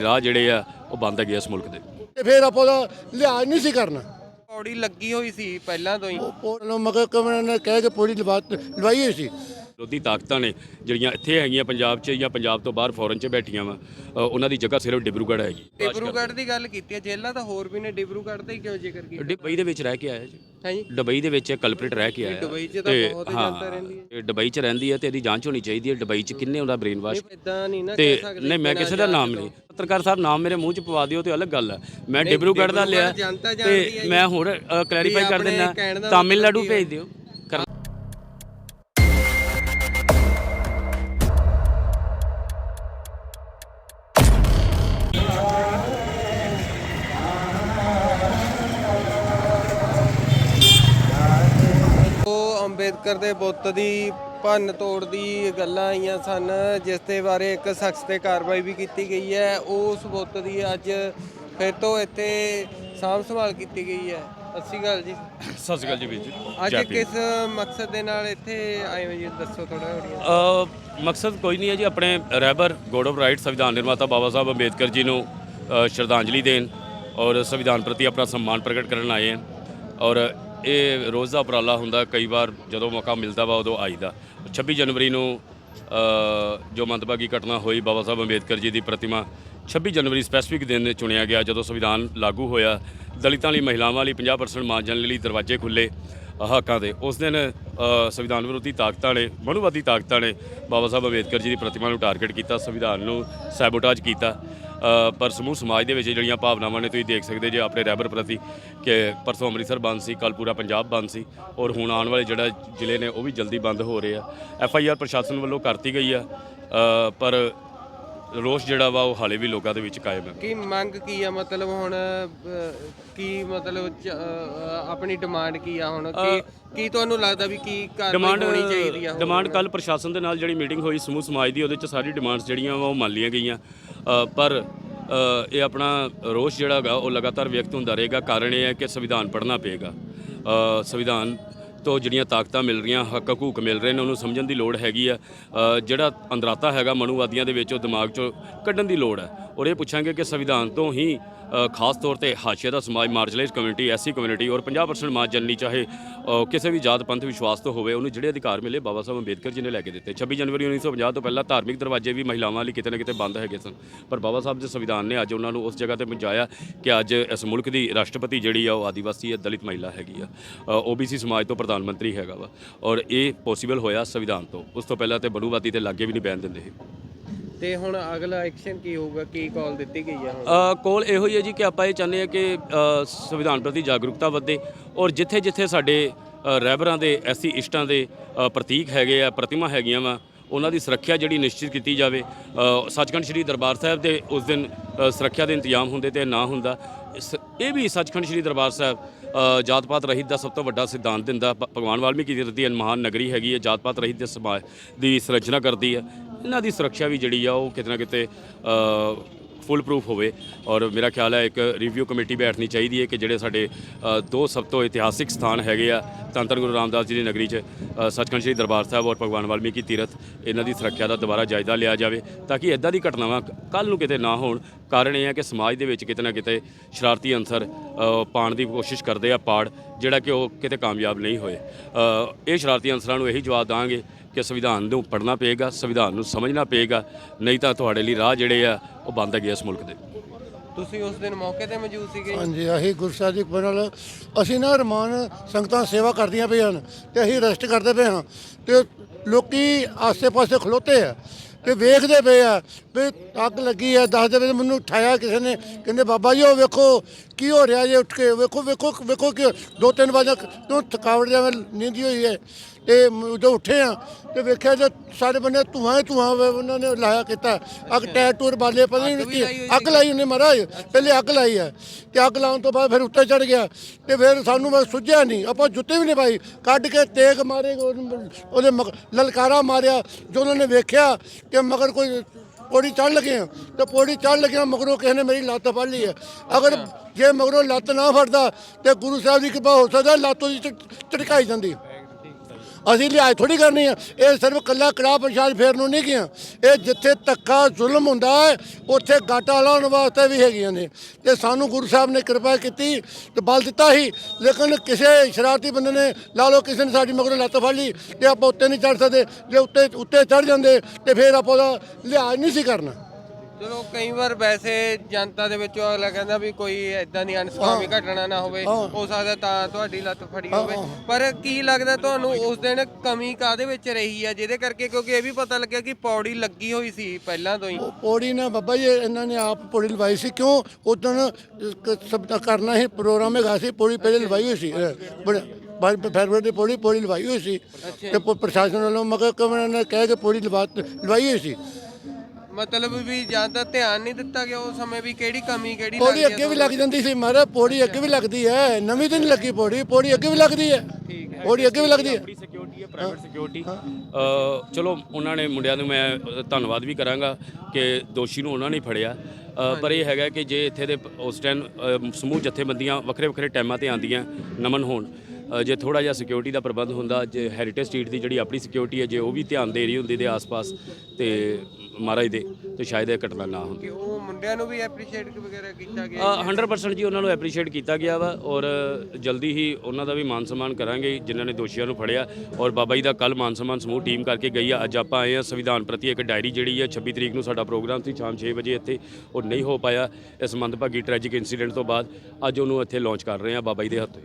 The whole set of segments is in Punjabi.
ਰਾਹ ਜਿਹੜੇ ਆ ਉਹ ਬੰਦ ਹੈਗੇ ਇਸ ਮੁਲਕ ਦੇ। ਤੇ ਫਿਰ ਆਪਾਂ ਉਹਦਾ ਲਿਹਾਜ਼ ਨਹੀਂ ਸੀ ਕਰਨਾ। ਪੌੜੀ ਲੱਗੀ ਹੋਈ ਸੀ ਪਹਿਲਾਂ ਤੋਂ ਹੀ। ਉਹ ਮਗਰ ਕਮਰੇ ਨੇ ਕਹਿ ਕੇ ਪੂਰੀ ਲਵਾ ਲਵਾਈ ਹੋਈ ਸੀ। ਵਿਰੋਧੀ ਤਾਕਤਾਂ ਨੇ ਜਿਹੜੀਆਂ ਇੱਥੇ ਹੈਗੀਆਂ ਪੰਜਾਬ 'ਚ ਜਾਂ ਪੰਜਾਬ ਤੋਂ ਬਾਹਰ ਫੋਰਨ 'ਚ ਬੈਠੀਆਂ ਵਾ ਉਹਨਾਂ ਦੀ ਜਗ੍ਹਾ ਸਿਰਫ ਡਿਬਰੂਗੜ੍ਹ ਹੈਗੀ ਡਿਬਰੂਗੜ੍ਹ ਦੀ ਗੱਲ ਕੀਤੀ ਹੈ ਜੇਲ੍ਹਾਂ ਤਾਂ ਹੋਰ ਵੀ ਨੇ ਡਿਬਰੂਗੜ੍ਹ ਦਾ ਹੀ ਕਿਉਂ ਜ਼ਿਕਰ ਕੀਤਾ? ਦੁਬਈ ਦੇ ਵਿੱਚ ਰਹਿ ਕੇ ਆਇਆ ਜੀ। ਹੈ ਜੀ। ਦੁਬਈ ਦੇ ਵਿੱਚ ਕਲਪ੍ਰੇਟ ਰਹਿ ਕੇ ਆਇਆ। ਦੁਬਈ 'ਚ ਤਾਂ ਬਹੁਤ ਜਨਤਾ ਰਹਿੰਦੀ ਹੈ। ਦੁਬਈ 'ਚ ਰਹਿੰਦੀ ਹੈ ਤੇ ਇਹਦੀ ਜਾਂਚ ਹੋਣੀ ਚਾਹੀਦੀ ਹੈ ਦੁਬਈ 'ਚ ਕਿੰਨੇ ਉਹਦਾ ਬ੍ਰੇਨ ਵਾਸ਼ ਇਦਾਂ ਨਹੀਂ ਨਾ ਕਹਿ ਸਕਦੇ ਨਹੀਂ ਮੈਂ ਕਿਸੇ ਦਾ ਨਾਮ ਨਹੀਂ। ਪੱਤਰਕਾਰ ਸਾਹਿਬ ਨਾਮ ਮੇਰੇ ਮੂੰਹ 'ਚ ਪਵਾ ਦਿਓ ਤੇ ਅਲੱਗ ਗੱਲ ਹੈ। ਮੈਂ ਡਿਬਰੂਗੜ੍ਹ ਦਾ ਲਿਆ ਤੇ। ਮੈਂ ਹੋਰ ਕਲੈਰੀਫਾਈ ਕਰ ਦਿੰਦਾ। ਤਾਮਿਲਨਾਡੂ ਭੇਜ ਦਿਓ। ਅੰਬੇਦਕਰ ਦੇ ਬੁੱਤ ਦੀ ਭੰਨ ਤੋੜ ਦੀ ਗੱਲਾਂ ਆਈਆਂ ਸਨ ਜਿਸ ਦੇ ਬਾਰੇ ਇੱਕ ਸ਼ਖਸ ਤੇ ਕਾਰਵਾਈ ਵੀ ਕੀਤੀ ਗਈ ਹੈ। ਉਸ ਬੁੱਤ ਦੀ ਅੱਜ ਫਿਰ ਤੋਂ ਇੱਥੇ ਸਾਂਭ ਸੰਭਾਲ ਕੀਤੀ ਗਈ ਹੈ। ਅੱਛੀ ਗੱਲ ਜੀ। ਸਤਿ ਸ਼੍ਰੀ ਅਕਾਲ ਜੀ ਵੀਰ ਜੀ। ਅੱਜ ਜੈ। ਕਿਸ ਮਕਸਦ ਦੇ ਨਾਲ ਇੱਥੇ ਆਏ ਹੋ ਜੀ? ਦੱਸੋ ਥੋੜਾ ਹੋਰ ਅ, ਮਕਸਦ ਕੋਈ ਨਹੀਂ ਹੈ ਜੀ ਆਪਣੇ ਰਹਿਬਰ ਗੋਡ ਆਫ ਰਾਈਟ ਸੰਵਿਧਾਨ ਨਿਰਮਾਤਾ ਬਾਬਾ ਸਾਹਿਬ ਅੰਬੇਦਕਰ ਜੀ ਨੂੰ ਅ, ਸ਼ਰਧਾਂਜਲੀ ਦੇਣ ਔਰ ਸੰਵਿਧਾਨ ਪ੍ਰਤੀ ਆਪਣਾ ਸਨਮਾਨ ਪ੍ਰਗਟ ਕਰਨ ਆਏ ਹਾਂ ਔਰ ਇਹ ਰੋਜ਼ ਦਾ ਉਪਰਾਲਾ ਹੁੰਦਾ, ਕਈ ਵਾਰ ਜਦੋਂ ਮੌਕਾ ਮਿਲਦਾ ਵਾ ਉਦੋਂ ਆਈਦਾ। 26 ਜਨਵਰੀ ਨੂੰ ਜੋ ਮੰਦਭਾਗੀ ਘਟਨਾ ਹੋਈ, ਬਾਬਾ ਸਾਹਿਬ ਅੰਬੇਦਕਰ ਜੀ ਦੀ ਪ੍ਰਤਿਮਾ 26 ਜਨਵਰੀ ਸਪੈਸੀਫਿਕ ਦਿਨ ਚੁਣਿਆ ਗਿਆ, ਜਦੋਂ ਸੰਵਿਧਾਨ ਲਾਗੂ ਹੋਇਆ। ਦਲਿਤਾਂ ਲਈ, ਮਹਿਲਾਵਾਂ ਲਈ 50% ਮਾਰਜਨ ਲਈ ਦਰਵਾਜ਼ੇ ਖੁੱਲੇ ਹੱਕਾਂ ਦੇ। ਉਸ ਦਿਨ ਸੰਵਿਧਾਨ ਵਿਰੋਧੀ ਤਾਕਤਾਂ ਨੇ, ਮਨੂਵਾਦੀ ਤਾਕਤਾਂ ਨੇ ਬਾਬਾ ਸਾਹਿਬ ਅੰਬੇਦਕਰ ਜੀ ਦੀ ਪ੍ਰਤਿਮਾ ਨੂੰ ਟਾਰਗੇਟ ਕੀਤਾ, ਸੰਵਿਧਾਨ ਨੂੰ ਸੈਬੋਟਾਜ ਕੀਤਾ। ਪਰ ਸਮੂਹ ਸਮਾਜ ਦੇ ਵਿੱਚ ਜਿਹੜੀਆਂ ਭਾਵਨਾਵਾਂ ਨੇ ਤੁਸੀਂ ਦੇਖ ਸਕਦੇ ਜੇ ਆਪਣੇ ਰਹਿਬਰ ਪ੍ਰਤੀ ਕਿ ਪਰਸੋਂ ਅੰਮ੍ਰਿਤਸਰ ਬੰਦ ਸੀ ਕੱਲ ਪੂਰਾ ਪੰਜਾਬ ਬੰਦ ਸੀ ਔਰ ਹੁਣ ਆਉਣ ਵਾਲੇ ਜਿਹੜਾ ਜ਼ਿਲ੍ਹੇ ਨੇ ਉਹ ਵੀ ਜਲਦੀ ਬੰਦ ਹੋ ਰਹੇ ਆ। ਐਫ ਆਈ ਆਰ ਪ੍ਰਸ਼ਾਸਨ ਵੱਲੋਂ ਕਰਤੀ ਗਈ ਆ ਪਰ ਰੋਸ਼ ਜਿਹੜਾ ਵਾ ਉਹ ਹਾਲੇ ਵੀ ਲੋਕਾਂ ਦੇ ਵਿੱਚ ਕਾਇਮ ਹੈ ਕੀ ਮੰਗ ਕੀ ਆ? ਮਤਲਬ ਹੁਣ ਕੀ ਮਤਲਬ ਆਪਣੀ ਡਿਮਾਂਡ ਕੀ ਆ ਹੁਣ? ਕੀ ਕੀ ਤੁਹਾਨੂੰ ਲੱਗਦਾ ਵੀ ਕੀ ਕਾਰਵਾਈ ਹੋਣੀ ਚਾਹੀਦੀ ਆ? ਡਿਮਾਂਡ ਕੱਲ ਪ੍ਰਸ਼ਾਸਨ ਦੇ ਨਾਲ ਜਿਹੜੀ ਮੀਟਿੰਗ ਹੋਈ ਸਮੂਹ ਸਮਾਜ ਦੀ ਉਹਦੇ ਚ ਸਾਰੀ ਡਿਮਾਂਡਸ ਜਿਹੜੀਆਂ ਵਾ ਉਹ ਮੰਨ ਲਈਆਂ ਗਈਆਂ। ਪਰ ਇਹ ਆਪਣਾ ਰੋਸ਼ ਜਿਹੜਾ ਹੈਗਾ, ਉਹ ਲਗਾਤਾਰ ਵਿਅਕਤ ਹੁੰਦਾ ਰਹੇਗਾ। ਕਾਰਨ ਇਹ ਹੈ ਕਿ ਸੰਵਿਧਾਨ ਪੜ੍ਹਨਾ ਪਏਗਾ। ਸੰਵਿਧਾਨ ਤੋਂ ਜਿਹੜੀਆਂ ਤਾਕਤਾਂ ਮਿਲ ਰਹੀਆਂ, ਹੱਕ ਹਕੂਕ ਮਿਲ ਰਹੇ ਨੇ, ਉਹਨੂੰ ਸਮਝਣ ਦੀ ਲੋੜ ਹੈਗੀ ਆ। ਜਿਹੜਾ ਅੰਦਰਾਤਾ ਹੈਗਾ ਮਨੂਵਾਦੀਆਂ ਦੇ ਵਿੱਚ, ਉਹ ਦਿਮਾਗ 'ਚੋਂ ਕੱਢਣ ਦੀ ਲੋੜ ਹੈ। ਔਰ ਇਹ ਪੁੱਛਾਂਗੇ ਕਿ ਸੰਵਿਧਾਨ ਤੋਂ ਹੀ ਖਾਸ ਤੌਰ ਤੇ ਹਾਸ਼ੀਆ ਦਾ ਸਮਾਜ ਮਾਰਜਲਾਈਜ਼ ਕਮਿਊਨਿਟੀ ਐਸੀ ਕਮਿਊਨਿਟੀ ਔਰ 50% ਮਾਰਜਨ ਜਨਨੀ, ਚਾਹੇ ਕਿਸੇ ਵੀ ਜਾਤ, ਪੰਥ, ਵਿਸ਼ਵਾਸ ਤੋਂ ਹੋਵੇ, ਉਹਨੂੰ ਜਿਹੜੇ ਅਧਿਕਾਰ ਮਿਲੇ ਬਾਬਾ ਸਾਹਿਬ ਅੰਬੇਦਕਰ ਜੀ ਨੇ ਲੈ ਕੇ ਦਿੱਤੇ। 26 ਜਨਵਰੀ 1950 ਤੋਂ ਪਹਿਲਾਂ ਧਾਰਮਿਕ ਦਰਵਾਜ਼ੇ ਵੀ ਮਹਿਲਾਵਾਂ ਲਈ ਕਿਤੇ ਨਾ ਕਿਤੇ ਬੰਦ ਹੈਗੇ ਸਨ। ਪਰ ਬਾਬਾ ਸਾਹਿਬ ਦੇ ਸੰਵਿਧਾਨ ਨੇ ਅੱਜ ਉਹਨਾਂ ਨੂੰ ਉਸ ਜਗ੍ਹਾ ਤੇ ਪਹੁੰਚਾਇਆ ਕਿ ਅੱਜ ਇਸ ਮੁਲਕ ਦੀ ਰਾਸ਼ਟਰਪਤੀ ਜਿਹੜੀ ਆ, ਉਹ ਆਦੀਵਾਸੀ ਹੈ, ਦਲਿਤ ਮਹਿਲਾ ਹੈਗੀ ਆ। ਓਬੀਸੀ ਸਮਾਜ ਤੋਂ ਪ੍ਰਧਾਨ ਮੰਤਰੀ ਹੈਗਾ ਵਾ। ਔਰ ਇਹ ਪੋਸੀਬਲ ਹੋਇਆ ਸੰਵਿਧਾਨ ਤੋਂ। ਉਸ ਤੋਂ ਪਹਿਲਾਂ ਤੇ ਬਨੂਵਾਦੀ ਤੇ ਲਾਗੇ ਵੀ ਨਹੀਂ ਬੈਨ ਦਿੰਦੇ ਸੀ। ਤੇ ਹੁਣ ਅਗਲਾ ਐਕਸ਼ਨ ਕੀ ਹੋਊਗਾ? ਕੀ ਕਾਲ ਦਿੱਤੀ ਗਈ ਆ ਹੁਣ? ਕੋਲ ਇਹੋ ਹੀ ਹੈ ਜੀ ਕਿ ਆਪਾਂ ਇਹ ਚਾਹੁੰਦੇ ਹਾਂ ਕਿ ਅ, ਸੰਵਿਧਾਨ ਪ੍ਰਤੀ ਜਾਗਰੂਕਤਾ ਵਧੇ। ਔਰ ਜਿੱਥੇ ਜਿੱਥੇ ਸਾਡੇ ਅ, ਰਹਿਬਰਾਂ ਦੇ ਐਸੀ ਇਸ਼ਟਾਂ ਦੇ ਅ, ਪ੍ਰਤੀਕ ਹੈਗੇ ਆ ਪ੍ਰਤਿਮਾ ਹੈਗੀਆਂ ਵਾ ਉਹਨਾਂ ਦੀ ਸੁਰੱਖਿਆ ਜਿਹੜੀ ਨਿਸ਼ਚਿਤ ਕੀਤੀ ਜਾਵੇ। ਅ, ਸੱਚਖੰਡ ਸ੍ਰੀ ਦਰਬਾਰ ਸਾਹਿਬ ਦੇ ਉਸ ਦਿਨ ਅ, ਸੁਰੱਖਿਆ ਦੇ ਇੰਤਜ਼ਾਮ ਹੁੰਦੇ ਤੇ ਨਾ ਹੁੰਦਾ। ਇਸ- ਇਹ ਵੀ ਸੱਚਖੰਡ ਸ੍ਰੀ ਦਰਬਾਰ ਸਾਹਿਬ ਜਾਤ ਪਾਤ ਰਹਿਤ ਦਾ ਸਭ ਤੋਂ ਵੱਡਾ ਸਿਧਾਂਤ ਦਿੰਦਾ ਭ- ਭਗਵਾਨ ਵਾਲਮੀਕੀ ਜੀ ਦੀ ਮਹਾਨ ਨਗਰੀ ਹੈਗੀ ਹੈ ਜਾਤ ਪਾਤ ਰਹਿਤ ਦੇ ਸਮਾਜ ਦੀ ਸੰਰਚਨਾ ਕਰਦੀ ਹੈ। ਇਹਨਾਂ ਦੀ ਸੁਰੱਖਿਆ ਵੀ ਜਿਹੜੀ ਆ ਉਹ ਕਿਤੇ ਨਾ ਕਿਤੇ ਫੁੱਲ ਪ੍ਰੂਫ ਹੋਵੇ। ਔਰ ਮੇਰਾ ਖਿਆਲ ਹੈ ਇੱਕ ਰਿਵਿਊ ਕਮੇਟੀ ਬੈਠਣੀ ਚਾਹੀਦੀ ਹੈ ਕਿ ਜਿਹੜੇ ਸਾਡੇ ਅ, ਦੋ ਸਭ ਤੋਂ ਇਤਿਹਾਸਿਕ ਸਥਾਨ ਹੈਗੇ ਆ ਧੰਨ ਧੰਨ ਗੁਰੂ ਰਾਮਦਾਸ ਜੀ ਦੀ ਨਗਰੀ 'ਚ ਅ, ਸੱਚਖੰਡ ਸ੍ਰੀ ਦਰਬਾਰ ਸਾਹਿਬ ਔਰ ਭਗਵਾਨ ਵਾਲਮੀਕੀ ਤੀਰਥ ਇਹਨਾਂ ਦੀ ਸੁਰੱਖਿਆ ਦਾ ਦੁਬਾਰਾ ਜਾਇਜ਼ਾ ਲਿਆ ਜਾਵੇ ਤਾਂ ਕਿ ਇਦਾਂ ਦੀ ਘਟਨਾਵਾਂ ਕੱਲ ਨੂੰ ਕਿਤੇ ਨਾ ਹੋਣ ਕਾਰਨ ਇਹ ਹੈ ਕਿ ਸਮਾਜ ਦੇ ਵਿੱਚ ਕਿਤੇ ਨਾ ਕਿਤੇ ਸ਼ਰਾਰਤੀ ਅੰਸਰ ਅ, ਪਾਉਣ ਦੀ ਕੋਸ਼ਿਸ਼ ਕਰਦੇ ਆ ਪਾੜ ਜਿਹੜਾ ਕਿ ਉਹ ਕਿਤੇ ਕਾਮਯਾਬ ਨਹੀਂ ਹੋਏ। ਇਹ ਸ਼ਰਾਰਤੀ ਅੰਸਰਾਂ ਨੂੰ ਇਹੀ ਜਵਾਬ ਦਾਂਗੇ ਕਿ ਸੰਵਿਧਾਨ ਨੂੰ ਪੜ੍ਹਨਾ ਪਏਗਾ ਸੰਵਿਧਾਨ ਨੂੰ ਸਮਝਣਾ ਪਏਗਾ ਨਹੀਂ ਤਾਂ ਤੁਹਾਡੇ ਲਈ ਰਾਹ ਜਿਹੜੇ ਆ ਉਹ ਬੰਦ ਹੈਗੇ ਇਸ ਮੁਲਕ ਦੇ। ਤੁਸੀਂ ਉਸ ਦਿਨ ਮੌਕੇ ਤੇ ਮੌਜੂਦ ਸੀਗੇ ਹਾਂਜੀ ਆਹੀ ਗੁਰਸਾਹਿਬ ਦੀ ਕਿਰਪਾ ਨਾਲ ਅਸੀਂ ਨਾ ਰਮਾਨ ਸੰਗਤਾਂ ਸੇਵਾ ਕਰਦੀਆਂ ਪਈਆਂ ਹਨ ਤੇ ਅਸੀਂ ਰੈਸਟ ਕਰਦੇ ਪਏ ਹਾਂ ਤੇ ਲੋਕੀ ਆਸੇ-ਪਾਸੇ ਖਲੋਤੇ ਆ। ਤੇ ਵੇਖਦੇ ਪਏ ਆ ਵੀ ਅੱਗ ਲੱਗੀ ਆ ਦੱਸਦੇ ਪਏ ਮੈਨੂੰ ਉਠਾਇਆ ਕਿਸੇ ਨੇ। ਕਹਿੰਦੇ, ਬਾਬਾ ਜੀ, ਉਹ ਵੇਖੋ ਕੀ ਹੋ ਰਿਹਾ ਜੇ ਉੱਠ ਕੇ। ਵੇਖੋ ਵੇਖੋ ਵੇਖੋ ਕਿ ਦੋ ਤਿੰਨ ਵਜੇ ਤੋਂ ਥਕਾਵਟ ਜਿਵੇਂ ਨੀਂਦੀ ਹੋਈ ਹੈ। ਤੇ ਜਦੋਂ ਉੱਠੇ ਆ ਤੇ ਵੇਖਿਆ ਜੇ ਸਾਰੇ ਬੰਨੇ ਧੂਆਂ ਹੀ ਧੂਆਂ ਉਹਨਾਂ ਨੇ ਲਾਇਆ ਕੀਤਾ। ਅੱਗ ਟੈਰ ਟੂਰ ਬਾਲੇ ਪਤਾ ਨਹੀਂ ਕੀ ਅੱਗ ਲਾਈ ਉਹਨੇ ਮਹਾਰਾਜ ਪਹਿਲੇ ਅੱਗ ਲਾਈ ਹੈ ਤੇ ਅੱਗ ਲਾਉਣ ਤੋਂ ਬਾਅਦ ਫਿਰ ਉੱਤੇ ਚੜ ਗਿਆ। ਤੇ ਫਿਰ ਸਾਨੂੰ ਮੈਂ ਸੁੱਝਿਆ ਨਹੀਂ। ਆਪਾਂ ਜੁੱਤੇ ਵੀ ਨਹੀਂ ਪਾਈ। ਕੱਢ ਕੇ ਤੇਗ ਮਾਰੇ ਉਹਦੇ ਲਲਕਾਰਾ ਮਾਰਿਆ। ਜੋ ਉਹਨਾਂ ਨੇ ਵੇਖਿਆ ਕਿ ਮਗਰ ਕੋਈ ਪੌੜੀ ਚੜ ਲਗੇ ਆ। ਤੇ ਪੌੜੀ ਚੜ ਲਗੇ ਮਗਰੋਂ ਕਿਸੇ ਨੇ ਮੇਰੀ ਲੱਤ ਫੜ ਲਈ ਹੈ ਅਗਰ ਜੇ ਮਗਰੋਂ ਲੱਤ ਨਾ ਫੜਦਾ ਤੇ ਗੁਰੂ ਸਾਹਿਬ ਦੀ ਕਿਰਪਾ ਹੋ ਸਕਦਾ ਲੱਤ ਉਹਦੀ ਝਟਕਾਈ ਜਾਂਦੀ ਅਸੀਂ ਲਿਹਾਜ਼ ਥੋੜੀ ਕਰਨੀ ਆ। ਇਹ ਸਿਰਫ ਕੱਲਾ ਕੜਾ ਪ੍ਰਸ਼ਾਦ ਫੇਰ ਨੂੰ ਨਹੀਂ ਗਿਆ। ਇਹ ਜਿੱਥੇ ਧੱਕਾ, ਜ਼ੁਲਮ ਹੁੰਦਾ ਹੈ, ਉੱਥੇ ਗਾਟਾ ਲਾਉਣ ਵਾਸਤੇ ਵੀ ਹੈਗੀਆਂ ਨੇ। ਤੇ ਸਾਨੂੰ ਗੁਰੂ ਸਾਹਿਬ ਨੇ ਕਿਰਪਾ ਕੀਤੀ ਤੇ ਬਲ ਦਿੱਤਾ ਸੀ। ਲੇਕਿਨ ਕਿਸੇ ਸ਼ਰਾਰਤੀ ਬੰਦੇ ਨੇ, ਲਾ ਲਓ ਕਿਸੇ ਨੇ ਸਾਡੀ ਮਗਰੋਂ ਲੱਤ ਫੜ ਲਈ, ਤੇ ਆਪਾਂ ਉੱਤੇ ਨਹੀਂ ਚੜ ਸਕਦੇ। ਜੇ ਉੱਤੇ ਉੱਤੇ ਚੜ ਜਾਂਦੇ ਤੇ ਫਿਰ ਆਪਾਂ ਉਹਦਾ ਲਿਹਾਜ਼ ਨਹੀਂ ਸੀ ਕਰਨਾ। ਚਲੋ ਕਈ ਵਾਰ ਵੈਸੇ ਜਨਤਾ ਦੇ ਵਿੱਚੋਂ ਅਗਲਾ ਕਹਿੰਦਾ ਵੀ ਕੋਈ ਐਦਾਂ ਦੀ ਅਨਸੁਖਾਵੀ ਘਟਨਾ ਨਾ ਹੋਵੇ ਹਾਂ। ਸਕਦਾ ਤਾਂ ਤੁਹਾਡੀ ਲੱਤ ਫੜੀ ਹੋਵੇ। ਪਰ ਕੀ ਲੱਗਦਾ ਤੁਹਾਨੂੰ ਉਸ ਦਿਨ ਕਮੀ ਕਾਦੇ ਵਿੱਚ ਰਹੀ ਆ? ਜਿਹਦੇ ਕਰਕੇ ਕਿਉਂਕਿ ਇਹ ਵੀ ਪਤਾ ਲੱਗਿਆ ਕਿ ਪੌੜੀ ਲੱਗੀ ਹੋਈ ਸੀ ਪਹਿਲਾਂ ਤੋਂ ਹੀ। ਪੌੜੀ ਨਾ ਬਾਬਾ ਜੀ ਇਹਨਾਂ ਨੇ ਆਪ ਪੌੜੀ ਲਵਾਈ ਸੀ। ਕਿਉਂ? ਉਦੋਂ ਸਭ ਕਰਨਾ ਹੀ ਪ੍ਰੋਗਰਾਮ ਹੈਗਾ ਸੀ ਪੌੜੀ ਪਹਿਲੇ ਲਵਾਈ ਹੋਈ ਸੀ। ਫੈਬਰਵਰੀ ਦੀ ਪੌੜੀ ਪੌੜੀ ਲਵਾਈ ਹੋਈ ਸੀ। ਤੇ ਪ੍ਰਸ਼ਾਸਨ ਵੱਲੋਂ ਮਗਰ ਕਮਰਾਂ ਨੇ ਕਹਿ ਕੇ ਪੌੜੀ ਲਵਾ ਲਵਾਈ ਹੋਈ ਸੀ। ਮਤਲਬ ਵੀ ਜਾਂ ਤਾਂ ਧਿਆਨ ਨਹੀਂ ਦਿੱਤਾ ਗਿਆ ਉਸ ਸਮੇਂ ਵੀ ਕਿਹੜੀ ਕਮੀ ਕਿਹੜੀ ਪੌੜੀ ਅੱਗੇ ਵੀ ਲੱਗ ਜਾਂਦੀ ਸੀ ਮਹਾਰਾਜ ਪੌੜੀ ਅੱਗੇ ਵੀ ਲੱਗਦੀ ਹੈ ਨਵੀਂ ਤਾਂ ਨਹੀਂ ਲੱਗੀ ਪੌੜੀ ਪੌੜੀ ਅੱਗੇ ਵੀ ਲੱਗਦੀ ਹੈ। ਪੌੜੀ ਅੱਗੇ ਵੀ ਲੱਗਦੀ ਹੈ। ਆਪਣੀ ਸਿਕਿਉਰਿਟੀ ਹੈ ਪ੍ਰਾਈਵੇਟ ਸਿਕਿਉਰਿਟੀ ਚਲੋ ਉਹਨਾਂ ਨੇ ਮੁੰਡਿਆਂ ਨੂੰ ਮੈਂ ਅ, ਧੰਨਵਾਦ ਵੀ ਕਰਾਂਗਾ ਕਿ ਦੋਸ਼ੀ ਨੂੰ ਉਹਨਾਂ ਨੇ ਫੜਿਆ। ਅ, ਪਰ ਇਹ ਹੈਗਾ ਕਿ ਜੇ ਇੱਥੇ ਦੇ ਉਸ ਟਾਈਮ ਅ, ਸਮੂਹ ਜਥੇਬੰਦੀਆਂ ਵੱਖਰੇ ਵੱਖਰੇ ਟਾਈਮਾਂ ਤੇ ਆਉਂਦੀਆਂ ਨਮਨ ਹੋਣ ਜੇ ਥੋੜਾ ਜਿਹਾ ਸਿਕਿਉਰਿਟੀ ਦਾ ਪ੍ਰਬੰਧ ਹੁੰਦਾ ਜੇ ਹੈਰੀਟੇਜ ਸਟਰੀਟ ਦੀ ਜਿਹੜੀ ਆਪਣੀ ਸਿਕਿਉਰਿਟੀ ਹੈ ਜੇ ਉਹ ਵੀ ਧਿਆਨ ਦੇ ਰਹੀ ਹੁੰਦੀ ਦੇ ਆਸ-ਪਾਸ ਤੇ ਮਹਾਰਾਜ ਦੇ ਤੇ ਸ਼ਾਇਦ ਇਹ ਘਟਨਾ ਨਾ ਹੁੰਦੀ ਕਿ ਉਹ ਮੁੰਡਿਆਂ ਨੂੰ ਵੀ ਐਪਰੀਸ਼ੀਏਟ ਵਗੈਰਾ ਕੀਤਾ ਗਿਆ ਅ, 100% ਜੀ ਉਹਨਾਂ ਨੂੰ ਐਪਰੀਸ਼ੀਏਟ ਕੀਤਾ ਗਿਆ ਵਾ ਔਰ ਜਲਦੀ ਹੀ ਉਹਨਾਂ ਦਾ ਵੀ ਮਾਨ ਸਨਮਾਨ ਕਰਾਂਗੇ ਜਿਨ੍ਹਾਂ ਨੇ ਦੋਸ਼ੀਆਂ ਨੂੰ ਫੜਿਆ ਔਰ ਬਾਬਾ ਜੀ ਦਾ ਕੱਲ ਮਾਨ ਸਨਮਾਨ ਸਮੂਹ ਟੀਮ ਕਰਕੇ ਗਈ ਆ। ਅੱਜ ਆਪਾਂ ਆਏ ਆ ਸੰਵਿਧਾਨ ਪ੍ਰਤੀ ਇੱਕ ਡਾਇਰੀ ਜਿਹੜੀ ਹੈ 26 ਤਰੀਕ ਨੂੰ ਸਾਡਾ ਪ੍ਰੋਗਰਾਮ ਸੀ ਸ਼ਾਮ 6 ਵਜੇ ਇੱਥੇ ਉਹ ਨਹੀਂ ਹੋ ਪਾਇਆ ਇਸ ਮੰਦਭਾਗੀ ਟ੍ਰੈਜਿਕ ਇਨਸੀਡੈਂਟ ਤੋਂ ਬਾਅਦ ਅੱਜ ਉਹਨੂੰ ਇੱਥੇ ਲਾਂਚ ਕਰ ਰਹੇ ਆ ਬਾਬਾ ਜੀ ਦੇ ਹੱਥੋਂ।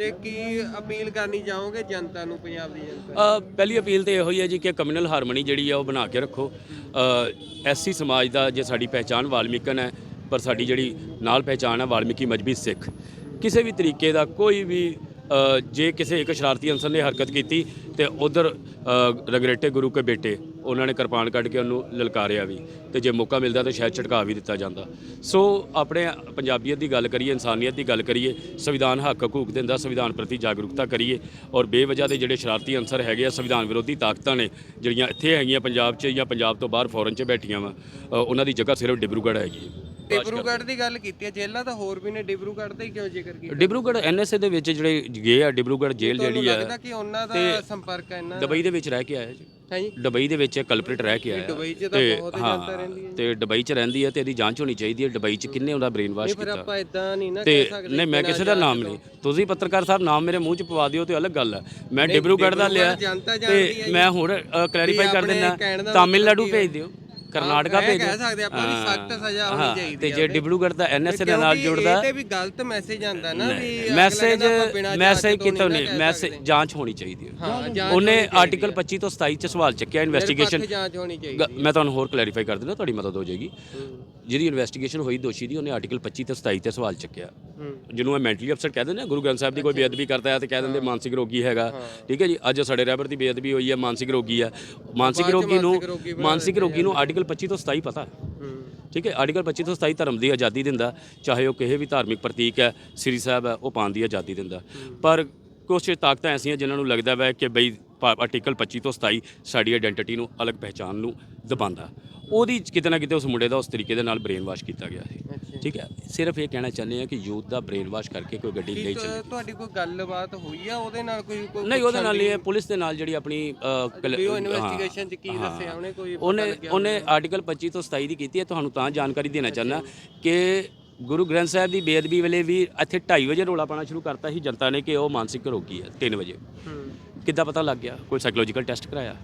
ਤੇ ਕੀ ਅਪੀਲ ਕਰਨੀ ਚਾਹੋਗੇ ਜਨਤਾ ਨੂੰ ਪੰਜਾਬ ਦੀ ਜਨਤਾ ਅ, ਪਹਿਲੀ ਅਪੀਲ ਤੇ ਇਹੋ ਹੀ ਹੈ ਜੀ ਕਿ ਕਮਿਊਨਲ ਹਾਰਮਨੀ ਜਿਹੜੀ ਆ ਉਹ ਬਣਾ ਕੇ ਰੱਖੋ। ਐਸਸੀ ਸਮਾਜ ਦਾ ਜੇ ਸਾਡੀ ਪਹਿਚਾਨ ਵਾਲਮੀਕਨ ਹੈ ਪਰ ਸਾਡੀ ਜਿਹੜੀ ਨਾਲ ਪਹਿਚਾਨ ਹੈ ਵਾਲਮੀਕੀ ਮਜਬੀ ਸਿੱਖ। ਕਿਸੇ ਵੀ ਤਰੀਕੇ ਦਾ ਕੋਈ ਵੀ ਅ, ਜੇ ਕਿਸੇ ਇੱਕ ਸ਼ਰਾਰਤੀ ਅਨਸਰ ਨੇ ਹਰਕਤ ਕੀਤੀ ਤੇ ਉਧਰ ਰਗਰੇਟੇ ਗੁਰੂ ਕੇ ਬੇਟੇ ਉਹਨਾਂ ਨੇ ਕਿਰਪਾਨ ਕੱਢ ਕੇ ਉਹਨੂੰ ਲਲਕਾਰਿਆ ਵੀ ਤੇ ਜੇ ਮੌਕਾ ਮਿਲਦਾ ਤਾਂ ਸ਼ਾਇਦ ਝਟਕਾ ਵੀ ਦਿੱਤਾ ਜਾਂਦਾ। ਸੋ ਆਪਣੇ ਪੰਜਾਬੀਅਤ ਦੀ ਗੱਲ ਕਰੀਏ ਇਨਸਾਨੀਅਤ ਦੀ ਗੱਲ ਕਰੀਏ ਸੰਵਿਧਾਨ ਹੱਕ ਹਕੂਕ ਦਿੰਦਾ ਸੰਵਿਧਾਨ ਪ੍ਰਤੀ ਜਾਗਰੂਕਤਾ ਕਰੀਏ ਔਰ ਬੇਵਜ੍ਹਾ ਦੇ ਜਿਹੜੇ ਸ਼ਰਾਰਤੀ ਅਨਸਰ ਹੈਗੇ ਆ ਸੰਵਿਧਾਨ ਵਿਰੋਧੀ ਤਾਕਤਾਂ ਨੇ ਜਿਹੜੀਆਂ ਇੱਥੇ ਹੈਗੀਆਂ ਪੰਜਾਬ 'ਚ ਜਾਂ ਪੰਜਾਬ ਤੋਂ ਬਾਹਰ ਫੋਰਨ 'ਚ ਬੈਠੀਆਂ ਵਾ ਉਹਨਾਂ ਦੀ ਜਗ੍ਹਾ ਸਿਰਫ ਡਿਬਰੂਗੜ੍ਹ ਹੈਗੀ ਹੈ ਡਿਬਰੂਗੜ੍ਹ ਦੀ ਗੱਲ ਕੀਤੀ ਹੈ ਜੇਲ੍ਹਾਂ ਤਾਂ ਹੋਰ ਵੀ ਨੇ ਡਿਬਰੂਗੜ੍ਹ ਦਾ ਹੀ ਕਿਉਂ ਜ਼ਿਕਰ ਕੀਤਾ? ਡਿਬਰੂਗੜ੍ਹ ਐਨਐਸਏ ਦੇ ਵਿੱਚ ਜਿਹੜੇ ਗਏ ਆ ਡਿਬਰੂਗੜ੍ਹ ਜੇਲ੍ਹ ਜਿਹੜੀ ਲੱਗਦਾ ਆ ਕਿ ਉਹਨਾਂ ਦਾ ਸੰਪਰਕ ਹੈ ਇਹਨਾਂ ਦੁਬਈ ਦੇ? ਵਿੱਚ ਰਹਿ ਕੇ ਆਇਆ ਜੀ। ਹੈ ਜੀ ਦੁਬਈ ਦੇ ਵਿੱਚ ਕਲਪ੍ਰੇਟ ਰਹਿ ਕੇ ਆਇਆ। ਦੁਬਈ 'ਚ ਤਾਂ ਤੇ ਬਹੁਤ ਹਾਂ, ਜਨਤਾ ਰਹਿੰਦੀ ਹੈ। ਤੇ ਦੁਬਈ 'ਚ ਰਹਿੰਦੀ ਹੈ ਤੇ ਇਹਦੀ ਜਾਂਚ ਹੋਣੀ ਚਾਹੀਦੀ ਹੈ ਦੁਬਈ 'ਚ ਕਿੰਨੇ ਉਹਦਾ ਬ੍ਰੇਨ ਵਾਸ਼ ਫਿਰ ਕੀਤਾ। ਆਪਾਂ ਇਦਾਂ ਨਹੀਂ ਨਾ ਤੇ ਸਕਦੇ ਨਹੀਂ ਮੈਂ ਕਿਸੇ ਦਾ ਨਾਮ ਨਹੀਂ। ਤੁਸੀਂ ਪੱਤਰਕਾਰ ਸਾਹਿਬ ਨਾਮ ਮੇਰੇ ਮੂੰਹ 'ਚ ਪਵਾ ਦਿਓ ਤੇ ਅਲੱਗ ਗੱਲ ਹੈ। ਮੈਂ ਡਿਬਰੂਗੜ੍ਹ ਦਾ ਲਿਆ ਜਨਤਾ ਜਾਣਦੀ ਹੈ ਤੇ। ਮੈਂ ਹੁਣ ਕਲੈਰੀਫਾਈ ਕਰ ਦਿੰਦਾ। ਤਾਮਿਲਨਾਡੂ ਭੇਜ ਦਿਓ। ਕਰਨਾਟਕਾ ਭੇਜ। ਕਹਿ ਸਕਦੇ ਆਪਾਂ ਵੀ ਸਖਤ ਸਜ਼ਾ ਹੋਣੀ ਚਾਹੀਦੀ ਤੇ ਜੇ ਡਿਬਰੂਗੜ੍ਹ ਦਾ ਐਨਐਸਏ ਦੇ ਨਾਲ ਜੁੜਦਾ ਇਹ ਤੇ ਵੀ ਗਲਤ ਮੈਸੇਜ ਆਂਦਾ ਨਾ ਵੀ ਮੈਸੇਜ ਮੈਸੇਜ ਕਿਤੋਂ ਨਹੀਂ ਮੈਸੇਜ ਜਾਂਚ ਹੋਣੀ ਚਾਹੀਦੀ ਹੈ। ਉਹਨੇ ਆਰਟੀਕਲ 25 ਤੋਂ 27 ਚ ਸਵਾਲ ਚੱਕਿਆ ਇਨਵੈਸਟੀਗੇਸ਼ਨ ਮੈਂ ਤੁਹਾਨੂੰ ਹੋਰ ਕਲੈਰੀਫਾਈ ਕਰ ਦਿੰਦਾ ਤੁਹਾਡੀ ਮਦਦ ਹੋ ਜਾਏਗੀ। ਜਿਹਦੀ ਇਨਵੈਸਟੀਗੇਸ਼ਨ ਹੋਈ ਦੋਸ਼ੀ ਦੀ ਉਹਨੇ ਆਰਟੀਕਲ 25 ਤੇ 27 ਤੇ ਸਵਾਲ ਚੱਕਿਆ। ਜਿਹਨੂੰ ਮੈਂ ਮੈਂਟਲੀ ਅਪਸੈਟ ਕਹਿ ਦਿੰਦੇ ਆ ਗੁਰੂ ਗ੍ਰੰਥ ਸਾਹਿਬ ਦੀ ਕੋਈ ਬੇਅਦਬੀ ਕਰਦਾ ਹੈ ਤੇ ਕਹਿ ਦਿੰਦੇ ਮਾਨਸਿਕ ਰੋਗੀ ਹੈਗਾ। ਠੀਕ ਹੈ ਜੀ ਅੱਜ ਸਾਡੇ ਰਹਿਬਰ ਦੀ ਬੇਅਦਬੀ ਹੋਈ ਹੈ ਮਾਨਸਿਕ ਰੋਗੀ ਹੈ। ਮਾਨਸਿਕ ਰੋਗੀ ਨੂੰ ਮਾਨਸਿਕ ਰੋਗੀ ਨੂੰ ਆਰਟੀਕਲ 25 ਤੋਂ 27 ਪਤਾ ਠੀਕ ਹੈ ਆਰਟੀਕਲ 25 ਤੋਂ 27 ਧਰਮ ਦੀ ਆਜ਼ਾਦੀ ਦਿੰਦਾ ਚਾਹੇ ਉਹ ਕਿਸੇ ਵੀ ਧਾਰਮਿਕ ਪ੍ਰਤੀਕ ਹੈ ਸ੍ਰੀ ਸਾਹਿਬ ਹੈ ਉਹ ਪਾਉਣ ਦੀ ਆਜ਼ਾਦੀ ਦਿੰਦਾ। ਪਰ ਕੁਝ ਤਾਕਤਾਂ ਐਸੀਆਂ ਜਿਨ੍ਹਾਂ ਨੂੰ ਲੱਗਦਾ ਵੈ ਕਿ ਬਈ ਆਰਟੀਕਲ 25 ਤੋਂ 27 ਸਾਡੀ ਆਇਡੈਂਟੀਟੀ ਨੂੰ ਅਲੱਗ ਪਹਿਚਾਨ ਨੂੰ ਦਬਾਉਂਦਾ। ਉਹਦੀ ਕਿਤੇ ਨਾ ਕਿਤੇ ਉਸ ਮੁੰਡੇ ਦਾ ਉਸ ਤਰੀਕੇ ਦੇ ਨਾਲ ਬ੍ਰੇਨ ਵਾਸ਼ ਕੀਤਾ ਗਿਆ ਸੀ। ਠੀਕ ਹੈ? ਸਿਰਫ ਇਹ ਕਹਿਣਾ ਚਾਹੁੰਦੇ ਆ ਕਿ ਯੂਥ ਦਾ ਬ੍ਰੇਨ ਵਾਸ਼ ਕਰਕੇ ਕੋਈ ਗੱਡੀ ਨਹੀਂ ਚੱਲਦੀ। ਤੁਹਾਡੀ ਕੋਈ ਗੱਲਬਾਤ ਹੋਈ ਆ? ਉਹਦੇ ਨਾਲ ਕੋਈ ਨਹੀਂ ਉਹਦੇ ਨਾਲ ਇਹ ਪੁਲਿਸ ਦੇ ਨਾਲ ਜਿਹੜੀ ਆਪਣੀ ਇਨਵੈਸਟੀਗੇਸ਼ਨ ਚ ਕੀ। ਦੱਸਿਆ? ਉਹਨੇ ਕੋਈ ਉਹਨੇ ਉਹਨੇ ਆਰਟੀਕਲ 25 ਤੋਂ 27 ਦੀ ਕੀਤੀ ਹੈ। ਤੁਹਾਨੂੰ ਤਾਂ ਜਾਣਕਾਰੀ ਦੇਣਾ ਚਾਹੁੰਦਾ ਕਿ ਗੁਰੂ ਗ੍ਰੰਥ ਸਾਹਿਬ ਦੀ ਬੇਅਦਬੀ ਵੇਲੇ ਵੀ ਇੱਥੇ 2:30 ਵਜੇ ਰੋਲਾ ਪਾਣਾ ਸ਼ੁਰੂ ਕਰਤਾ ਸੀ। ਜਨਤਾ ਨੇ ਕਿ ਉਹ ਮਾਨਸਿਕ ਰੋਗੀ ਹੈ 3 ਵਜੇ। ਕਿੱਦਾਂ ਪਤਾ ਲੱਗ ਗਿਆ? ਕੋਈ ਸਾਈਕੋਲੋਜੀਕਲ ਟੈਸਟ ਕਰਾਇਆ?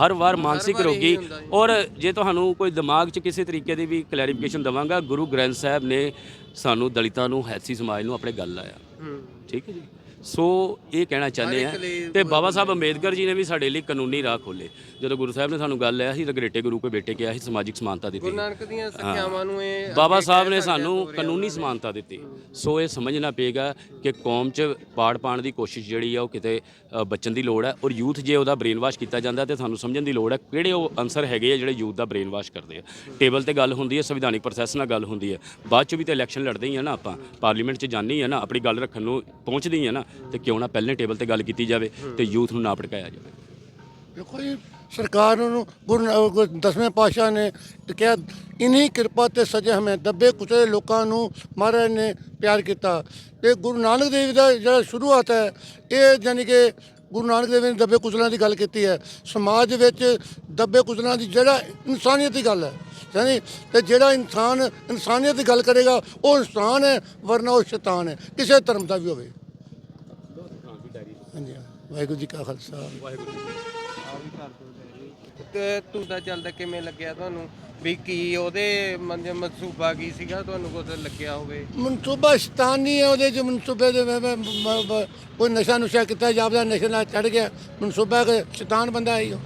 ਹਰ ਵਾਰ ਮਾਨਸਿਕ ਰੋਗੀ। ਔਰ ਜੇ ਤੁਹਾਨੂੰ ਕੋਈ ਦਿਮਾਗ 'ਚ ਕਿਸੇ ਤਰੀਕੇ ਦੀ ਵੀ ਕਲੈਰੀਫਿਕੇਸ਼ਨ ਦਵਾਂਗਾ ਗੁਰੂ ਗ੍ਰੰਥ ਸਾਹਿਬ ਨੇ ਸਾਨੂੰ ਦਲਿਤਾਂ ਨੂੰ ਹੈਸੀ ਸਮਾਜ ਨੂੰ ਆਪਣੇ ਗੱਲ ਲਾਇਆ। ਹੂੰ। ਠੀਕ ਹੈ ਜੀ? ਸੋ ਇਹ ਕਹਿਣਾ ਚਾਹੁੰਦੇ ਆ ਤੇ ਬਾਬਾ ਸਾਹਿਬ ਅੰਬੇਦਕਰ ਜੀ ਨੇ ਵੀ ਸਾਡੇ ਲਈ ਕਾਨੂੰਨੀ ਰਾਹ ਖੋਲੇ ਜਦੋਂ ਗੁਰੂ ਸਾਹਿਬ ਨੇ ਸਾਨੂੰ ਗੱਲ ਆਇਆ ਸੀ ਰਗਰੇਟੇ ਗੁਰੂ ਕੇ ਬੇਟੇ ਕਿਹਾ ਸੀ ਸਮਾਜਿਕ ਸਮਾਨਤਾ ਦਿੱਤੀ। ਗੁਰੂ ਨਾਨਕ ਦੀਆਂ ਸਿੱਖਿਆਵਾਂ ਨੂੰ ਇਹ ਬਾਬਾ ਸਾਹਿਬ ਨੇ ਸਾਨੂੰ ਕਾਨੂੰਨੀ ਸਮਾਨਤਾ ਦਿੱਤੀ। ਸੋ ਇਹ ਸਮਝਣਾ ਪਏਗਾ ਕਿ ਕੌਮ 'ਚ ਪਾੜ ਪਾਣ ਦੀ ਕੋਸ਼ਿਸ਼ ਜਿਹੜੀ ਆ ਉਹ ਕਿਤੇ ਬਚਣ ਦੀ ਲੋੜ ਹੈ ਔਰ ਯੂਥ ਜੇ ਉਹਦਾ ਬ੍ਰੇਨ ਵਾਸ਼ ਕੀਤਾ ਜਾਂਦਾ ਤੇ ਸਾਨੂੰ ਸਮਝਣ ਦੀ ਲੋੜ ਹੈ ਕਿਹੜੇ ਉਹ ਅਨਸਰ ਹੈਗੇ ਆ ਜਿਹੜੇ ਯੂਥ ਦਾ ਬ੍ਰੇਨ ਵਾਸ਼ ਕਰਦੇ ਆ। ਟੇਬਲ ਤੇ ਗੱਲ ਹੁੰਦੀ ਹੈ ਸੰਵਿਧਾਨਿਕ ਪ੍ਰੋਸੈਸ ਨਾਲ ਗੱਲ ਹੁੰਦੀ ਹੈ। ਬਾਅਦ 'ਚ ਵੀ ਤੇ ਇਲੈਕਸ਼ਨ ਲੜਦੇ ਹੀ ਆ ਨਾ ਆਪਾਂ। ਪਾਰਲੀਮੈਂਟ 'ਚ ਜਾਂਦੇ ਹੀ ਆ ਨਾ। ਆਪਣੀ ਗੱਲ ਰੱਖਣ ਨੂੰ ਪਹੁੰਚਦੇ ਹੀ ਆ ਨਾ। ਤੇ ਕਿਉਂ ਨਾ ਪਹਿਲੇ ਟੇਬਲ ਤੇ ਗੱਲ ਕੀਤੀ ਜਾਵੇ ਤੇ ਯੂਥ ਨੂੰ ਨਾ ਭੜਕਾਇਆ ਜਾਵੇ। ਦੇਖੋ ਜੀ ਸਰਕਾਰ ਨੂੰ ਗੁਰੂ ਦਸਵੇਂ ਪਾਤਸ਼ਾਹ ਨੇ ਕਿਹਾ ਇਨਹੀ ਕਿਰਪਾ ਤੇ ਸਜੇ ਹਮੇ ਦੱਬੇ ਕੁਚਲੇ ਲੋਕਾਂ ਨੂੰ ਮਹਾਰਾਜ ਨੇ ਪਿਆਰ ਕੀਤਾ। ਤੇ ਗੁਰੂ ਨਾਨਕ ਦੇਵ ਦਾ ਜਿਹੜਾ ਸ਼ੁਰੂਆਤ ਹੈ ਇਹ ਜਾਨੀ ਕਿ ਗੁਰੂ ਨਾਨਕ ਦੇਵ ਨੇ ਦੱਬੇ ਕੁਚਲਾਂ ਦੀ ਗੱਲ ਕੀਤੀ ਹੈ। ਸਮਾਜ ਵਿੱਚ ਦੱਬੇ ਕੁਚਲਾਂ ਦੀ ਜਿਹੜਾ ਇਨਸਾਨੀਅਤ ਦੀ ਗੱਲ ਹੈ ਜਾਨੀ ਤੇ ਜਿਹੜਾ ਇਨਸਾਨ ਇਨਸਾਨੀਅਤ ਦੀ ਗੱਲ ਕਰੇਗਾ ਉਹ ਇਨਸਾਨ ਹੈ ਵਰਨਾ ਉਹ ਸ਼ੈਤਾਨ ਹੈ ਕਿਸੇ ਧਰਮ ਦਾ ਵੀ ਹੋਵੇ। ਵਾਹਿਗੁਰੂ ਜੀ ਕਾ ਖਾਲਸਾ। ਤੇ ਤੁਹਾਡਾ ਚੱਲਦਾ ਕਿਵੇਂ ਲੱਗਿਆ ਤੁਹਾਨੂੰ? ਵੀ ਕੀ ਉਹਦੇ ਮਨ- ਮਨਸੂਬਾ ਕੀ ਸੀਗਾ? ਤੁਹਾਨੂੰ ਕੁਝ ਲੱਗਿਆ ਹੋਵੇ? ਮਨਸੂਬਾ ਸ਼ੈਤਾਨ ਨਹੀਂ ਹੈ ਉਹਦੇ ਚ ਮਨਸੂਬੇ ਦੇ ਮੈਂ- ਮੈਂ- ਮੈਂ- ਮੈਂ- ਕੋਈ ਨਸ਼ਾ ਨੁਸ਼ਾ ਕੀਤਾ ਜਾਪਦਾ ਨਸ਼ੇ ਨਾਲ ਚੜ ਗਿਆ। ਮਨਸੂਬਾ ਕਿ ਸ਼ੈਤਾਨ ਬੰਦਾ ਹੈ ਉਹ।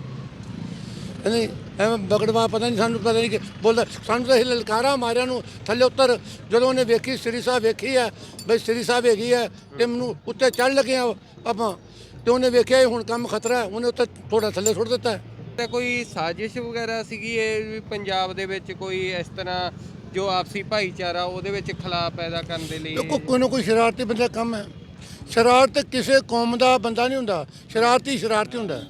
ਨਹੀਂ ਐਵੇਂ ਬਗੜਵਾ ਪਤਾ ਨਹੀਂ ਸਾਨੂੰ ਪਤਾ ਨਹੀਂ ਕਿ ਬੋਲ ਸਾਨੂੰ ਤਾਂ ਇਹ ਲਲਕਾਰਾ ਮਾਰਿਆ ਨੂੰ ਥੱਲੇ ਉੱਤਰ। ਜਦੋਂ ਉਹਨੇ ਵੇਖੀ ਸ੍ਰੀ ਸਾਹਿਬ ਵੇਖੀ ਹੈ ਬਈ ਸ੍ਰੀ ਸਾਹਿਬ ਹੈਗੀ ਹੈ ਤੇ ਮੈਨੂੰ ਉੱਤੇ ਚੜ ਲੱਗੇ ਆ ਆਪਾਂ। ਤੇ ਉਹਨੇ ਵੇਖਿਆ ਇਹ ਹੁਣ ਕੰਮ ਖਤਰਾ ਹੈ ਉਹਨੇ ਉੱਤੇ ਥੋੜਾ ਥੱਲੇ ਸੁੱਟ ਦਿੱਤਾ ਹੈ। ਤੇ ਕੋਈ ਸਾਜ਼ਿਸ਼ ਵਗੈਰਾ ਸੀਗੀ ਇਹ ਵੀ ਪੰਜਾਬ ਦੇ ਵਿੱਚ ਕੋਈ ਇਸ ਤਰ੍ਹਾਂ ਜੋ ਆਪਸੀ ਭਾਈਚਾਰਾ ਉਹਦੇ ਵਿੱਚ ਖਲਾ ਪੈਦਾ ਕਰਨ ਦੇ ਲਈ? ਦੇਖੋ ਕੋਈ ਨਾ ਕੋਈ ਸ਼ਰਾਰਤੀ ਬੰਦਾ ਕੰਮ ਹੈ। ਸ਼ਰਾਰਤ ਕਿਸੇ ਕੌਮ ਦਾ ਬੰਦਾ ਨਹੀਂ ਹੁੰਦਾ। ਸ਼ਰਾਰਤੀ ਸ਼ਰਾਰਤੀ ਹੁੰਦਾ ਹੈ।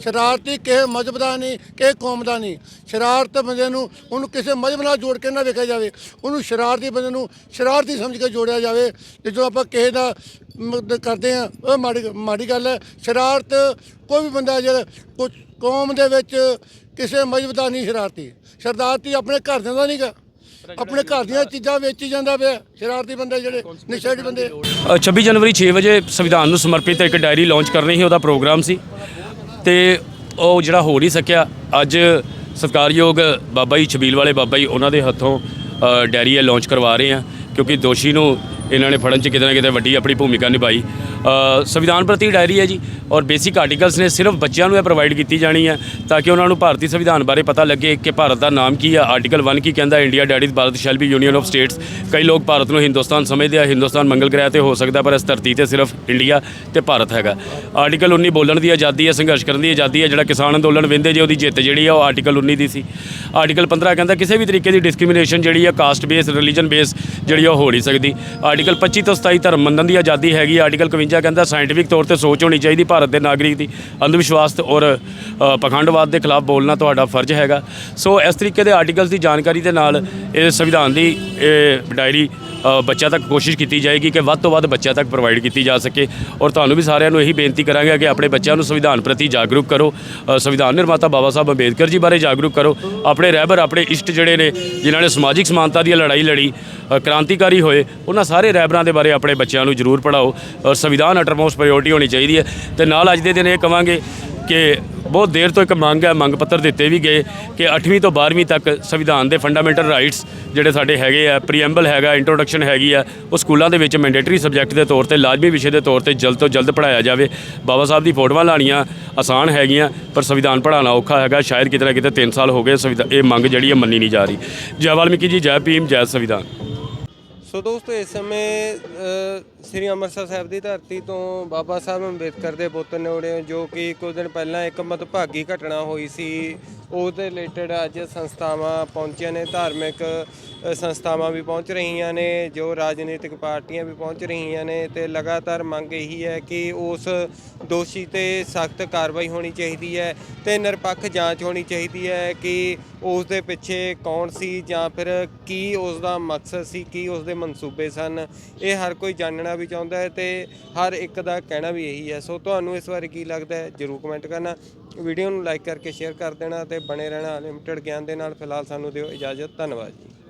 ਸ਼ਰਾਰਤੀ ਕਿਸੇ ਮਜ਼ਹਬ ਦਾ ਨਹੀਂ ਕਿਸੇ ਕੌਮ ਦਾ ਨਹੀਂ। ਸ਼ਰਾਰਤ ਬੰਦੇ ਨੂੰ ਉਹਨੂੰ ਕਿਸੇ ਮਜ਼ਹਬ ਨਾਲ ਜੋੜ ਕੇ ਨਾ ਵੇਖਿਆ ਜਾਵੇ। ਉਹਨੂੰ ਸ਼ਰਾਰਤੀ ਬੰਦੇ ਨੂੰ ਸ਼ਰਾਰਤੀ ਸਮਝ ਕੇ ਜੋੜਿਆ ਜਾਵੇ ਤੇ ਜੋ ਆਪਾਂ ਕਿਸੇ ਦਾ ਮਦਦ ਕਰਦੇ ਆ। ਉਹ ਮਾੜੀ ਮਾੜੀ ਗੱਲ ਹੈ ਸ਼ਰਾਰਤ ਕੋਈ ਵੀ ਬੰਦਾ ਜਿਹੜਾ ਕੁਝ ਕੌਮ ਦੇ ਵਿੱਚ ਕਿਸੇ ਮਜ਼ਬ ਦਾ ਨਹੀਂ ਸ਼ਰਾਰਤੀ ਸ਼ਰਾਰਤੀ ਆਪਣੇ ਘਰਦਿਆਂ ਦਾ ਨਹੀਂਗਾ ਆਪਣੇ ਘਰ ਦੀਆਂ ਚੀਜ਼ਾਂ ਵੇਚੀ ਜਾਂਦਾ ਪਿਆ। ਸ਼ਰਾਰਤੀ ਬੰਦੇ ਜਿਹੜੇ ਨਿਸ਼ੇੜੀ ਬੰਦੇ। ਅ, 26 ਜਨਵਰੀ 6 ਵਜੇ ਸੰਵਿਧਾਨ ਨੂੰ ਸਮਰਪਿਤ ਇੱਕ ਡਾਇਰੀ ਲਾਂਚ ਕਰਨੀ ਸੀ ਉਹਦਾ ਪ੍ਰੋਗਰਾਮ ਸੀ। ਤੇ ਉਹ ਜਿਹੜਾ ਹੋ ਨਹੀਂ ਸਕਿਆ ਅੱਜ ਸਤਿਕਾਰਯੋਗ ਬਾਬਾ ਜੀ ਛਬੀਲ ਵਾਲੇ ਬਾਬਾ ਜੀ ਉਹਨਾਂ ਦੇ ਹੱਥੋਂ ਡਾਇਰੀ ਇਹ ਲਾਂਚ ਕਰਵਾ ਰਹੇ ਆ। ਕਿਉਂਕਿ ਦੋਸ਼ੀ ਨੂੰ ਇਹਨਾਂ ਨੇ ਫੜਨ 'ਚ ਕਿਤੇ ਨਾ ਕਿਤੇ ਵੱਡੀ ਆਪਣੀ ਭੂਮਿਕਾ ਨਿਭਾਈ। ਸੰਵਿਧਾਨ ਪ੍ਰਤੀ ਡਾਇਰੀ ਹੈ ਜੀ, ਔਰ ਬੇਸਿਕ ਆਰਟੀਕਲਸ ਨੇ ਸਿਰਫ ਬੱਚਿਆਂ ਨੂੰ ਇਹ ਪ੍ਰੋਵਾਈਡ ਕੀਤੀ ਜਾਣੀ ਹੈ, ਤਾਂ ਕਿ ਉਹਨਾਂ ਨੂੰ ਭਾਰਤੀ ਸੰਵਿਧਾਨ ਬਾਰੇ ਪਤਾ ਲੱਗੇ ਕਿ ਭਾਰਤ ਦਾ ਨਾਮ ਕੀ ਹੈ। ਆਰਟੀਕਲ 1 ਕੀ ਕਹਿੰਦਾ India that is Bharat shall be union of states ਕਈ ਲੋਕ ਭਾਰਤ ਨੂੰ ਹਿੰਦੁਸਤਾਨ ਸਮਝਦੇ ਆ, ਹਿੰਦੁਸਤਾਨ ਮੰਗਲ ਗ੍ਰਹਿ ਤੇ ਹੋ ਸਕਦਾ, ਪਰ ਇਸ ਧਰਤੀ ਤੇ ਸਿਰਫ ਇੰਡੀਆ ਤੇ ਭਾਰਤ ਹੈਗਾ। ਆਰਟੀਕਲ 19 ਬੋਲਣ ਦੀ ਆਜ਼ਾਦੀ ਹੈ, ਸੰਘਰਸ਼ ਕਰਨ ਦੀ ਆਜ਼ਾਦੀ ਹੈ, ਜਿਹੜਾ ਕਿਸਾਨ ਅੰਦੋਲਨ ਵਿੰਦੇ ਜੇ ਉਹਦੀ ਜਿੱਤ ਜਿਹੜੀ ਆ, ਉਹ ਆਰਟੀਕਲ 19 ਦੀ ਸੀ। ਆਰਟੀਕਲ 15 ਕਹਿੰਦਾ, ਕਿਸੇ ਵੀ ਤਰੀਕੇ ਦੀ ਡਿਸਕ੍ਰਿਮੀਨੇਸ਼ਨ ਜਿਹੜੀ ਆ ਕਾਸਟ ਬੇਸ ਰਿਲੀਜਨ ਬੇਸ ਜਿਹੜੀ ਆ, ਉਹ ਹੋ ਨਹੀਂ ਸਕਦੀ। ਆਰਟੀਕਲ 25 ਤੋਂ 27 ਧਰਮ ਮੰਨਣ ਦੀ ਆਜ਼ਾਦੀ ਹੈਗੀ ਆਰਟੀਕਲ 51 ਕਹਿੰਦਾ ਸਾਇੰਟਿਫਿਕ ਤੌਰ ਤੇ ਸੋਚ ਹੋਣੀ ਚਾਹੀਦੀ, ਭਾਰਤ ਦੇ ਨਾਗਰਿਕ ਦੀ ਅੰਧ ਵਿਸ਼ਵਾਸ ਔਰ ਪਖੰਡਵਾਦ ਦੇ ਖਿਲਾਫ ਬੋਲਣਾ ਤੁਹਾਡਾ ਫਰਜ਼ ਹੈਗਾ। ਸੋ ਇਸ ਤਰੀਕੇ ਦੇ ਆਰਟੀਕਲਸ ਦੀ ਜਾਣਕਾਰੀ ਦੇ ਨਾਲ ਇਹ ਸੰਵਿਧਾਨ ਦੀ, ਇਹ ਡਾਇਰੀ ਬੱਚਿਆਂ ਤੱਕ ਕੋਸ਼ਿਸ਼ ਕੀਤੀ ਜਾਏਗੀ ਕਿ ਵੱਧ ਤੋਂ ਵੱਧ ਬੱਚਿਆਂ ਤੱਕ ਪ੍ਰੋਵਾਈਡ ਕੀਤੀ ਜਾ ਸਕੇ। ਔਰ ਤੁਹਾਨੂੰ ਵੀ ਸਾਰਿਆਂ ਨੂੰ ਇਹੀ ਬੇਨਤੀ ਕਰਾਂਗੇ ਕਿ ਆਪਣੇ ਬੱਚਿਆਂ ਨੂੰ ਸੰਵਿਧਾਨ ਪ੍ਰਤੀ ਜਾਗਰੂਕ ਕਰੋ। ਸੰਵਿਧਾਨ ਨਿਰਮਾਤਾ ਬਾਬਾ ਸਾਹਿਬ ਅੰਬੇਦਕਰ ਜੀ ਬਾਰੇ ਜਾਗਰੂਕ ਕਰੋ। ਆਪਣੇ ਰਹਿਬਰ, ਆਪਣੇ ਇਸ਼ਟ ਜਿਹੜੇ ਨੇ, ਜਿਨ੍ਹਾਂ ਨੇ ਸਮਾਜਿਕ ਸਮਾਨਤਾ ਦੀ ਲੜਾਈ ਲੜੀ ਕ੍ਰਾਂਤੀਕਾਰੀ ਹੋਏ, ਉਹਨਾਂ ਸਾਰੇ ਰਹਿਬਰਾਂ ਦੇ ਬਾਰੇ ਆਪਣੇ ਬੱਚਿਆਂ ਨੂੰ ਜ਼ਰੂਰ ਪੜਾਓ ਔਰ ਸੰਵਿਧਾਨ ਅਟਰਮੋਸਟ ਪ੍ਰਾਇੋਰਟੀ ਹੋਣੀ ਚਾਹੀਦੀ ਹੈ ਤੇ ਨਾਲ ਅੱਜ ਦੇ ਦਿਨ ਇਹ ਕਵਾਂਗੇ ਕਿ ਬਹੁਤ ਦੇਰ ਤੋਂ ਇੱਕ ਮੰਗ ਹੈ, ਮੰਗ ਪੱਤਰ ਦਿੱਤੇ ਵੀ ਗਏ ਕਿ 8ਵੀਂ ਤੋਂ 12ਵੀਂ ਤੱਕ ਸੰਵਿਧਾਨ ਦੇ ਫੰਡਾਮੈਂਟਲ ਰਾਈਟਸ ਜਿਹੜੇ ਸਾਡੇ ਹੈਗੇ ਆ ਪ੍ਰੀਐਂਬਲ ਹੈਗਾ ਇੰਟਰੋਡਕਸ਼ਨ ਹੈਗੀ ਆ, ਉਹ ਸਕੂਲਾਂ ਦੇ ਵਿੱਚ ਮੈਂਡੇਟਰੀ ਸਬਜੈਕਟ ਦੇ ਤੌਰ ਤੇ, ਲਾਜ਼ਮੀ ਵਿਸ਼ੇ ਦੇ ਤੌਰ ਤੇ ਜਲਦ ਤੋਂ ਜਲਦ ਪੜਾਇਆ ਜਾਵੇ। ਬਾਬਾ ਸਾਹਿਬ ਦੀ ਫੋਟੋਆਂ ਲਾਣੀਆਂ ਆਸਾਨ ਹੈਗੀਆਂ, ਪਰ ਸੰਵਿਧਾਨ ਪੜਾਉਣਾ ਔਖਾ ਹੈਗਾ, ਸ਼ਾਇਦ ਕਿਤੇ ਨਾ ਕਿਤੇ 3 ਸਾਲ ਹੋ ਗਏ ਸੰਵਿਧਾਨ ਇਹ ਮੰਗ ਜਿਹੜੀ ਹੈ ਮੰਨੀ ਨਹੀਂ ਜਾ ਰਹੀ। ਜੈ ਵਾਲਮੀਕੀ ਜੀ, ਜੈ ਭੀਮ, ਜੈ ਸੰਵਿਧਾਨ। ਸੋ ਦੋਸਤੋ ਇਸ ਸਮੇਂ ਸ੍ਰੀ ਅੰਮ੍ਰਿਤਸਰ ਸਾਹਿਬ ਦੀ ਧਰਤੀ ਤੋਂ ਬਾਬਾ ਸਾਹਿਬ ਅੰਬੇਦਕਰ ਦੇ ਪੁੱਤ ਨੇੜੇ ਜੋ ਕਿ ਕੁਝ ਦਿਨ ਪਹਿਲਾਂ ਇੱਕ ਮਤਭਾਗੀ ਘਟਨਾ ਹੋਈ ਸੀ। ਉਹਦੇ ਰਿਲੇਟਡ ਅੱਜ ਸੰਸਥਾਵਾਂ ਪਹੁੰਚੀਆਂ ਨੇ, ਧਾਰਮਿਕ ਸੰਸਥਾਵਾਂ ਵੀ ਪਹੁੰਚ ਰਹੀਆਂ ਨੇ, ਜੋ ਰਾਜਨੀਤਿਕ ਪਾਰਟੀਆਂ ਵੀ ਪਹੁੰਚ ਰਹੀਆਂ ਨੇ ਤੇ ਲਗਾਤਾਰ ਮੰਗ ਇਹੀ ਹੈ ਕਿ ਉਸ ਦੋਸ਼ੀ ਤੇ ਸਖਤ ਕਾਰਵਾਈ ਹੋਣੀ ਚਾਹੀਦੀ ਹੈ ਤੇ ਨਿਰਪੱਖ ਜਾਂਚ ਹੋਣੀ ਚਾਹੀਦੀ ਹੈ ਕਿ ਉਸ ਦੇ ਪਿੱਛੇ ਕੌਣ ਸੀ ਜਾਂ ਫਿਰ ਕੀ ਉਸ ਦਾ ਮਕਸਦ ਸੀ, ਕੀ ਉਸ ਦੇ ਮਨਸੂਬੇ ਸਨ। ਇਹ ਹਰ ਕੋਈ ਜਾਣਨਾ ਵੀ ਚਾਹੁੰਦਾ ਹੈ ਤੇ ਹਰ ਇੱਕ ਦਾ ਕਹਿਣਾ ਵੀ ਇਹੀ ਹੈ। ਸੋ ਤੁਹਾਨੂੰ ਇਸ ਬਾਰੇ ਕੀ ਲੱਗਦਾ ਹੈ, ਜਰੂਰ ਕਮੈਂਟ ਕਰਨਾ। ਵੀਡੀਓ ਨੂੰ ਲਾਈਕ ਕਰਕੇ ਸ਼ੇਅਰ ਕਰ ਦੇਣਾ ਤੇ ਬਣੇ ਰਹਿਣਾ ਲਿਮਟਿਡ ਗਿਆਨ ਦੇ ਨਾਲ। ਫਿਲਹਾਲ ਸਾਨੂੰ ਦਿਓ ਇਜਾਜ਼ਤ। ਧੰਨਵਾਦ ਜੀ।